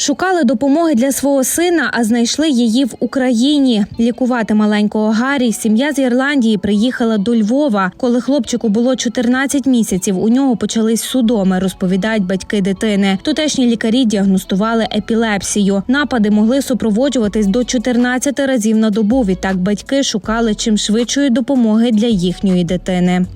Шукали допомоги для свого сина, а знайшли її в Україні. Лікувати маленького Гаррі сім'я з Ірландії приїхала до Львова. Коли хлопчику було 14 місяців, у нього почались судоми, розповідають батьки дитини. Тутешні лікарі діагностували епілепсію. Напади могли супроводжуватись до 14 разів на добу. Відтак батьки шукали чим швидшої допомоги для їхньої дитини.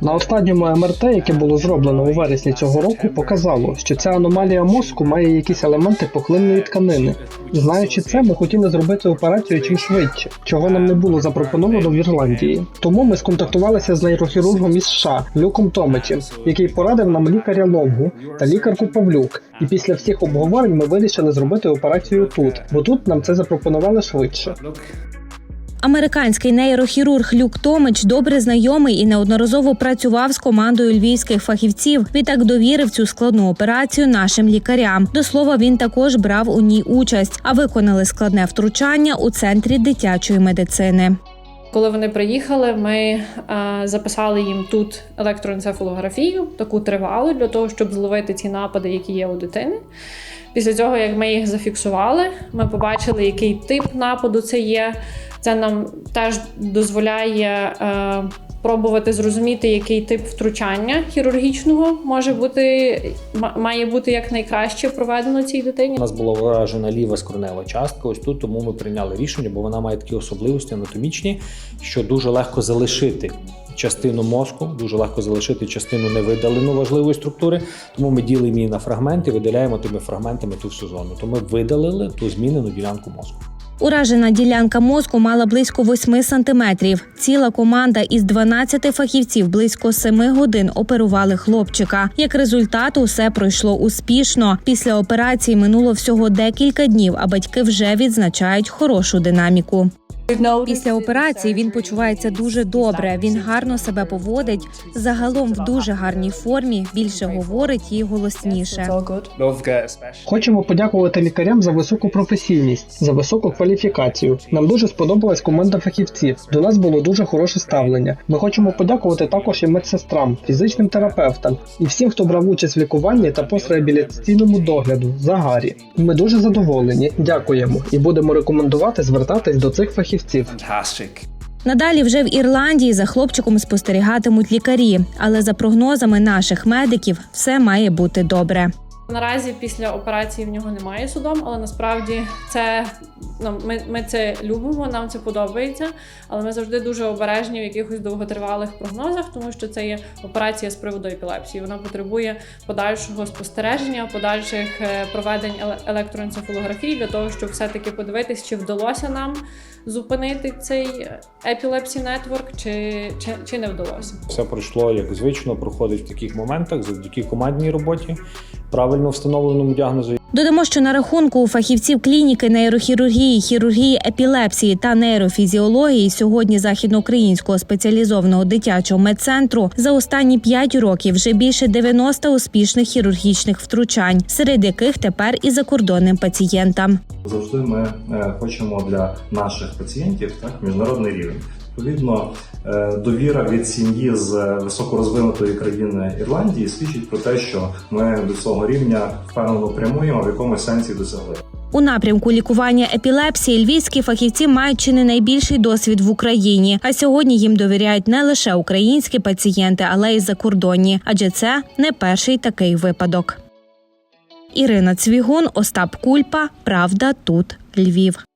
На останньому МРТ, яке було зроблено у вересні цього року, показало, що ця аномалія мозку має якісь елементи пухлинної тканини. Знаючи це, ми хотіли зробити операцію чим швидше, чого нам не було запропоновано в Ірландії. Тому ми сконтактувалися з нейрохірургом із США Люком Томичем, який порадив нам лікаря Лонгу та лікарку Павлюк. І після всіх обговорень ми вирішили зробити операцію тут, бо тут нам це запропонували швидше. Американський нейрохірург Люк Томич добре знайомий і неодноразово працював з командою львівських фахівців. Відтак довірив цю складну операцію нашим лікарям. До слова, він також брав у ній участь, а виконали складне втручання у центрі дитячої медицини. Коли вони приїхали, ми е, записали їм тут електроенцефалографію, таку тривалу, для того, щоб зловити ці напади, які є у дитини. Після цього, як ми їх зафіксували, ми побачили, який тип нападу це є. Це нам теж дозволяє е, пробувати зрозуміти, який тип втручання хірургічного може бути, ма- має бути якнайкраще проведено цій дитині. У нас була вражена ліва скронева частка. Ось тут тому ми прийняли рішення, бо вона має такі особливості анатомічні, що дуже легко залишити частину мозку, дуже легко залишити частину невидалену важливої структури. Тому ми ділимо її на фрагменти, видаляємо тими фрагментами ту всю зону. То ми видалили ту змінену ділянку мозку. Уражена ділянка мозку мала близько 8 сантиметрів. Ціла команда із 12 фахівців близько 7 годин оперували хлопчика. Як результат, усе пройшло успішно. Після операції минуло всього декілька днів, а батьки вже відзначають хорошу динаміку. Після операції він почувається дуже добре. Він гарно себе поводить. Загалом в дуже гарній формі. Більше говорить і голосніше. Хочемо подякувати лікарям за високу професійність, за високу кваліфікацію. Нам дуже сподобалась команда фахівців. До нас було дуже хороше ставлення. Ми хочемо подякувати також і медсестрам, фізичним терапевтам і всім, хто брав участь в лікуванні та постреабілітаційному догляду за Гаррі. Ми дуже задоволені, дякуємо і будемо рекомендувати звертатись до цих фахівців. Fantastic. Надалі вже в Ірландії за хлопчиком спостерігатимуть лікарі, але за прогнозами наших медиків все має бути добре. Наразі після операції в нього немає судом, але насправді це ну, ми, ми це любимо, нам це подобається. Але ми завжди дуже обережні в якихось довготривалих прогнозах, тому що це є операція з приводу епілепсії. Вона потребує подальшого спостереження, подальших е, проведень еле- електроенцефалографії для того, щоб все-таки подивитись, чи вдалося нам зупинити цей епілепсі нетворк, чи, чи, чи не вдалося. Все пройшло як звично, проходить в таких моментах завдяки командній роботі, правильно встановленому діагнозу. Додамо, що на рахунку у фахівців клініки нейрохірургії, хірургії епілепсії та нейрофізіології сьогодні західноукраїнського спеціалізованого дитячого медцентру за останні 5 років вже більше 90 успішних хірургічних втручань, серед яких тепер і закордонним пацієнтам. Завжди ми е, хочемо для наших пацієнтів так міжнародний рівень. Відповідно, е, довіра від сім'ї з високорозвинутої країни Ірландії свідчить про те, що ми до цього рівня впевнено прямуємо в якомусь сенсі досягли. У напрямку лікування епілепсії львівські фахівці мають чи не найбільший досвід в Україні. А сьогодні їм довіряють не лише українські пацієнти, але й закордонні, адже це не перший такий випадок. Ірина Цвігун, Остап Кульпа. Правда, тут Львів.